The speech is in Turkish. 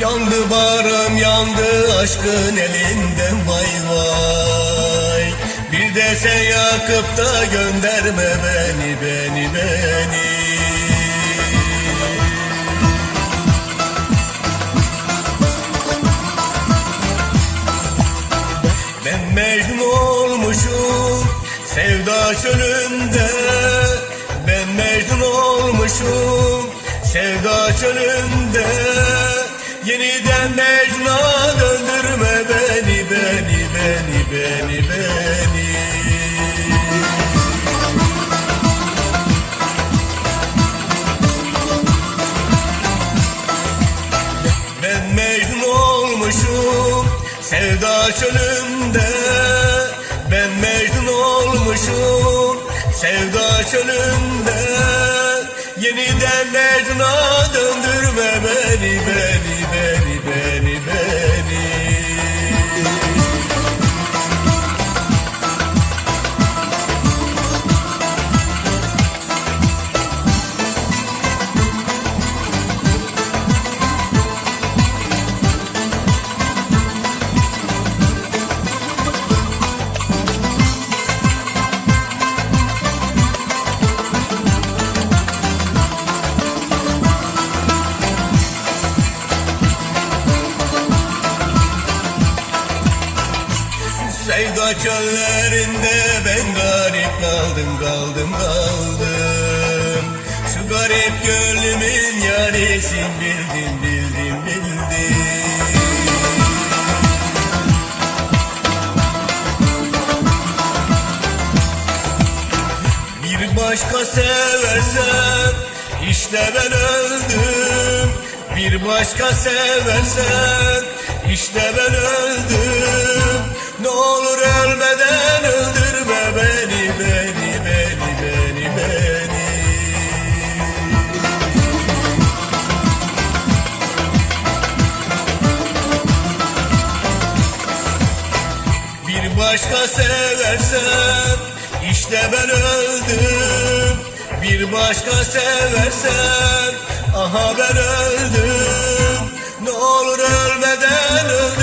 Yandı barım yandı aşkın elinden vay vay. Bir de sen yakıp da gönderme beni beni beni. Ben mecnun olmuşum sevda çölünde. Ben mecnun olmuşum sevda çölünde Yeniden mecnuna döndürme beni beni beni beni beni. Ben mecnun olmuşum sevda çölünde. Ben mecnun olmuşum sevda çölünde. Yeniden mecnuna döndürme beni beni beni beni Sevda çöllerinde ben garip kaldım kaldım kaldım. Şu garip gönlümün yaresin bildim bildim bildim. Bir başka seversen işte ben öldüm. Bir başka seversen işte ben öldüm Ne olur ölmeden öldürme beni beni beni beni beni. Bir başka seversen işte ben öldüm. Bir başka seversen aha ben öldüm. Ne olur ölmeden öldürme